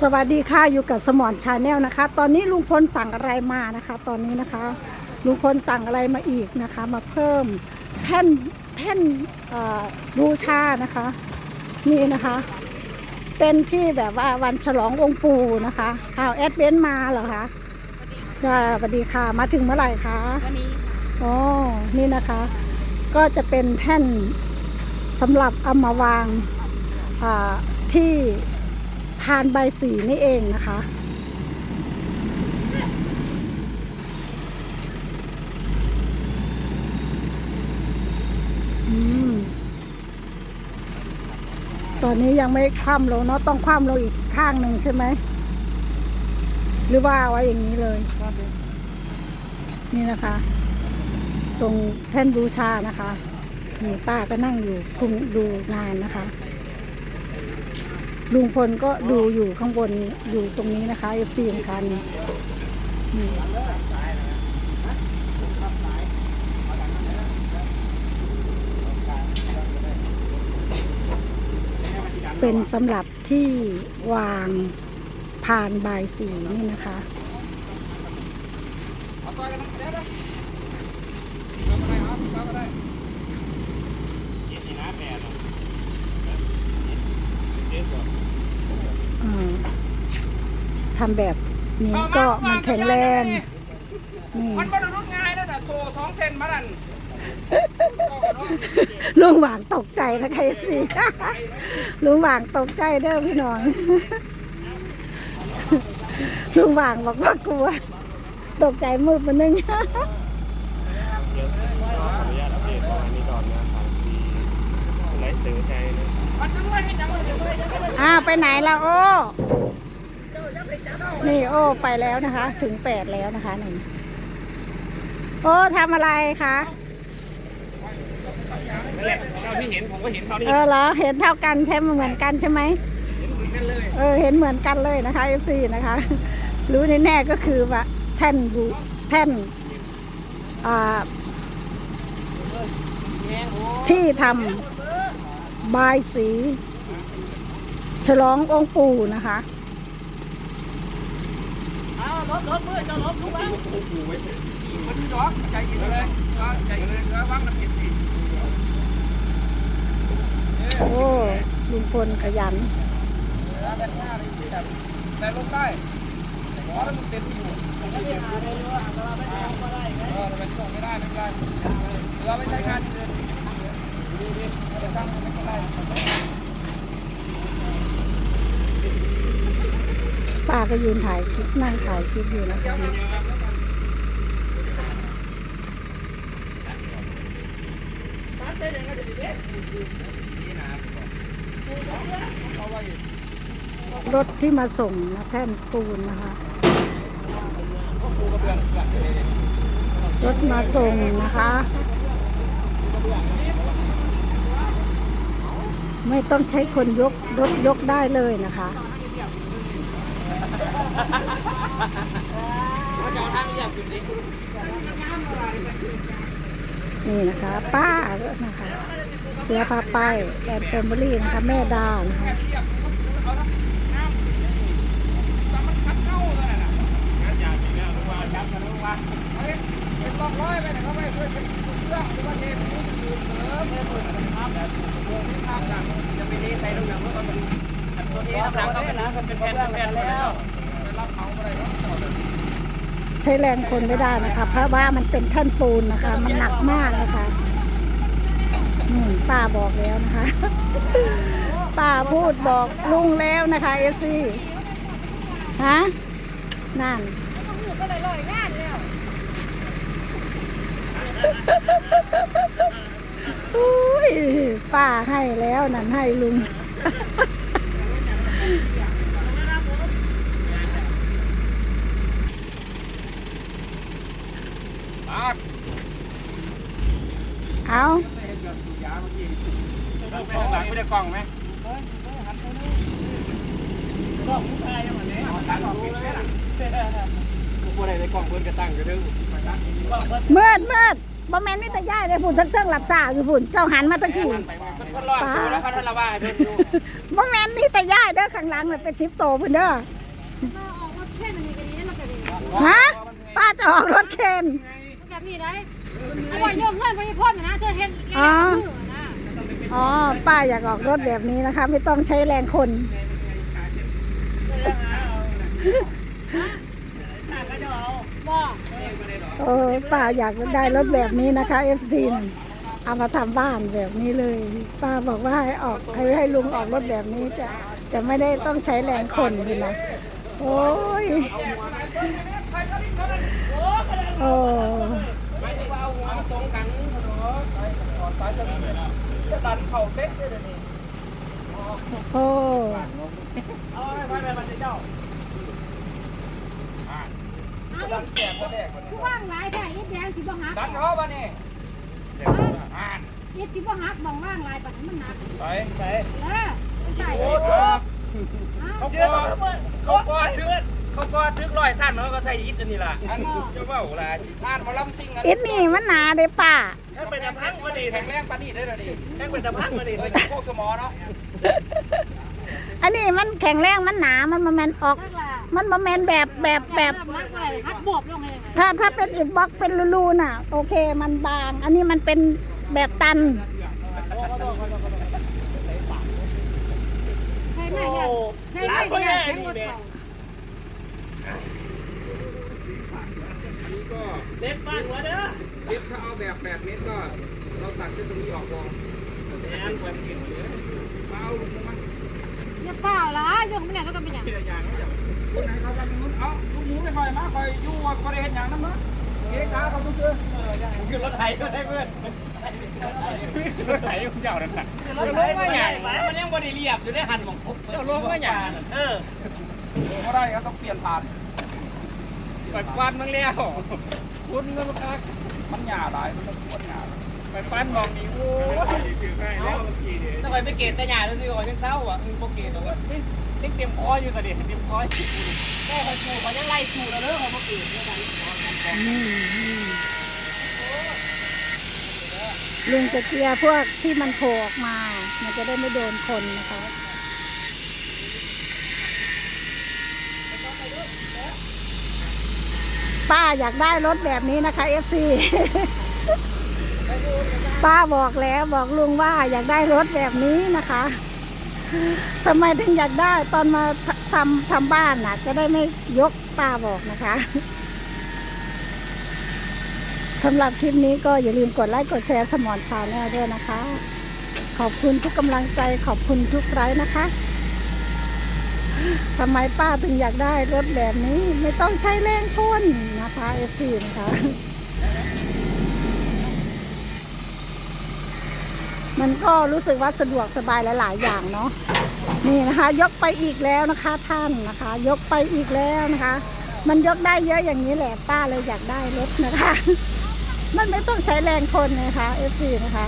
สวัสดีค่ะอยู่กับสมอนชาแนลนะคะ ตอนนี้ลุงพลสั่งอะไรมานะคะ ตอนนี้นะคะลุงพลสั่งอะไรมาอีกนะคะ มาเพิ่มแท่นแท่นเอ่อบูชานะคะ นี่นะคะ เป็นที่แบบว่าวันฉลององค์ปู่นะคะอ้าวแอดเวนมาเหรอคะอ่าสวัสดีค่ะมาถึงเมื่อไหร่คะวันนี้อ๋อนี่นะคะ ก็จะเป็นแท่นสำหรับเอามาวางอ่าที่ พานใบสีนี่เองนะคะ ตอนนี้ยังไม่คว่ำลงเนาะต้องคว่ำลงอีกข้างหนึ่งใช่ไหม หรือว่าเอาไว้อย่างนี้เลย นี่นะคะ ตรงแท่นบูชานะคะนี่ป้าก็นั่งอยู่คุมดูงานนะคะ ลุงพลก็ดูอยู่ข้างบนอยู่ตรงนี้นะคะเอฟซีของคันนี่เป็นสำหรับที่วางพานบายสีนี่นะคะ เอาต่อยกันเดี๋ยวเดี๋ยวทำอะไรครับทำอะไร เอ่อ ทำแบบนี้ก็มันแข็งแรงนี่มันบรรลุง่ายนะแต่โซ่สองเซนมาดันลุงหวางตกใจนะคะเอฟซีลุงหวางตกใจเด้อพี่น้องลุงหวางบอกว่ากลัว ตกใจมืดมานึงขออนุญาตอัปเดตประมาณนี้ก่อนนะของทีไลฟ์สื่อใจนะมันจะรวยให้ยังเลยเดี๋ยวเลยเดี๋ยวเลยอ้าวไปไหนล่ะโอ้ นี่โอ้ไปแล้วนะคะ ถึงแปดแล้วนะคะหนึ่งโอ้ทำอะไรคะนั่นแหละเท่าที่เห็นผมก็เห็นเท่าที่เอเห็นอเหรอเห็นเท่ากันใช่ไหมเหมือนกันใช่ไหมเหมือนกันเลยเออเห็นเหมือนกันเลยนะคะ FC นะคะ รู้แน่ๆก็คือว่าแท่นบูแท่นอ่าที่ทำบายสี ฉลององค์ปู่นะคะเอา รถรถมือจะรถทุกวันมันจอดใจเย็นเลยใจเย็นเลยว่างมันเย็นสิโอ้ลุงพลขยันแต่ล้วเป็นหน้าเลยที่แบบแต่ลงได้หัวแล้วมันเต็มอยู่เออทำไมส่งไม่ได้ไม่เป็นไรเราไม่ใช้งานอื่นเราตั้างไม่เป็นไร ป้าก็ยืนถ่ายคลิปนั่งถ่ายคลิปอยู่นะคะรถที่มาส่งนะแท่นปูนนะคะ รถมาส่งนะคะ ไม่ต้องใช้คนยกรถยกได้เลยนะคะ นี่นะคะ ป้าก็นะคะ เสือพาไปแอนเฟมิลี่นะคะแม่ดานะคะเป็นลอกร้อยไปนะครับไปเพื่อเป็นเครื่อรือว่าเทปอยู่เสริมเลยครับแบบภาพจากจะไปเทใส่ลงหนังว่ามันตัวทน้ำหนักก็เป็นนะเป็นแผ่นแผ่นแล้ว ใช้แรงคนไม่ได้นะคะ เพราะว่ามันเป็นแท่นปูนนะคะ มันหนักมากนะคะนี่ป้าบอกแล้วนะคะ ป้าพูดบอกลุงแล้วนะคะเอฟซีฮะนั่นอุ้ยป้าให้แล้วนั่นให้ลุง เอาข้างหลังไม่ได้กล้องไหมกล้องผู้ชายยังเหมือนนี้ตั้งดูเลยล่ะกูอะไรในกล้องเพื่อนก็ตั้งอยู่ดึงเมื่อดเมื่อดบ่แม่นนี่แต่ย่ายเลยพุ่นทั้งเทิงหลับซ่าอยู่พุ่นเจ้าหันมาตะกี้มันคนรอดดูแล้วเขาทะเลาะว่าให้เดินดูบ่แม่นนี่แต่ย่ายเด้อข้างหลังน่ะเป็น10โตพุ่นเด้อออกรถแค่นี้ก็ดีแล้วก็ดีฮะป้าจะออกรถเคนแบบนี้ได้ เอาไว้โยกเงินไปพ่นนะเธอเห็นแกมือนะอ๋อ ป้าอยากออกรถแบบนี้นะคะ ไม่ต้องใช้แรงคน บอกเออป้าอยากได้รถแบบนี้นะคะ FC น่ะเอามาทำบ้านแบบนี้เลย ป้าบอกว่าให้ออกให้ให้ลุงออกรถแบบนี้จะจะไม่ได้ต้องใช้แรงคนเลยนะโอ้ยโอ้ ไม่ได้ว่าเอาหัวตรงกัน ขอสายจะจะดันเข่าเป๊กเลยนี่โอ้เอาไปไปไปเจ้าเอาดันแจกก็แดกคือว่างหลายแท้อีแดงสิบ่หักดันเขาบ้านี่อ่านอีสิบ่หักบ่ว่างหลายปัดมันหนักไปไปเออใส่โอ้โหเขากอเขากอทึก เขากอทึกลอยสั้นมันก็ใส่ยิดอันนี้ล่ะอันจะว่าอะไรอ่านมาล้ำซิงกันอินนี่มันหนาเด้ป้าถ้าเป็นตะพังมาดีแข็งแรงปานนี้ได้เลยดิแข็งเป็นตะพังมาดีเลยพวกสมอเนาะอันนี้มันแข็งแรงมันหนามันมาแมนออกทักล่ะมันมาแมนแบบแบบแบบมักอะไรหักบวบลงเลยถ้าถ้าเป็นอิฐบล็อกเป็นรูๆน่ะ โอเคมันบาง อันนี้มันเป็นแบบตัน ใช่ไหมเนี่ยใช่ไหมเนี่ยเสียงรถเขา เล็บบ้านหัวเด้อเล็บถ้าเอาแบบแบบนี้ก็เราตัดเส้นตรงนี้ออกวงแอนไว้เกี่ยวเลยเอาลงมาอย่าเปล่าล่ะยกไม่ได้ก็ต้องเป็นอย่างทีละอย่างแล้วคนไหนเขาจะมึงเอาลูกหมูไม่ค่อยมาคอยยู่ว่าก็ได้เห็นอย่างนั้นมั้งเก๊ขาเขาต้องเชื่อคือรถไถก็ได้เพื่อนรถไถของเจ้านั่นแหละรถไถก็ใหญ่มันยังบริเรียบอยู่ได้หันของผมเจ้าลงก็ใหญ่เออก็ได้ก็ต้องเปลี่ยนผ่านไปปั้นมึงแล้ว คุณนึกว่ามันหยาหลายมันต้องควรหยาไปปั้นมองนี่โอ้ยคือง่ายแล้วเมื่อกี้เนี่ยทำไมไม่เกตแต่หยาซื้อของยังเศร้าอะมึงโปเกตเอาไว้นี่เตรียมคออยู่กันดิเตรียมคอยแม่คอยชูเขายังไล่ชูเราเด้อของโปเกตเนี่ยกันลุงจะเคลียร์พวกที่มันโผล่ออกมา มันจะได้ไม่โดนคนนะคะ ป้าอยากได้รถแบบนี้นะคะ FC ป้าบอกแล้วบอกลุงว่าอยากได้รถแบบนี้นะคะทำไมถึงอยากได้ตอนมาทำทำบ้านน่ะ จะได้ไม่ยกป้าบอกนะคะสำหรับคลิปนี้ก็อย่าลืมกดไลค์กดแชร์สมอนชาแนลด้วยนะคะ ขอบคุณทุกกำลังใจขอบคุณทุกไลค์นะคะ ทำไมป้าถึงอยากได้รถแบบนี้ไม่ต้องใช้แรงคนนะคะเอฟซีนะคะ มันก็รู้สึกว่าสะดวกสบายหลาย ๆ อย่างเนาะนี่นะคะ ยกไปอีกแล้วนะคะท่านนะคะ ยกไปอีกแล้วนะคะ มันยกได้เยอะอย่างนี้แหละป้าเลยอยากได้รถนะคะ มันไม่ต้องใช้แรงคนนะคะ FC นะคะ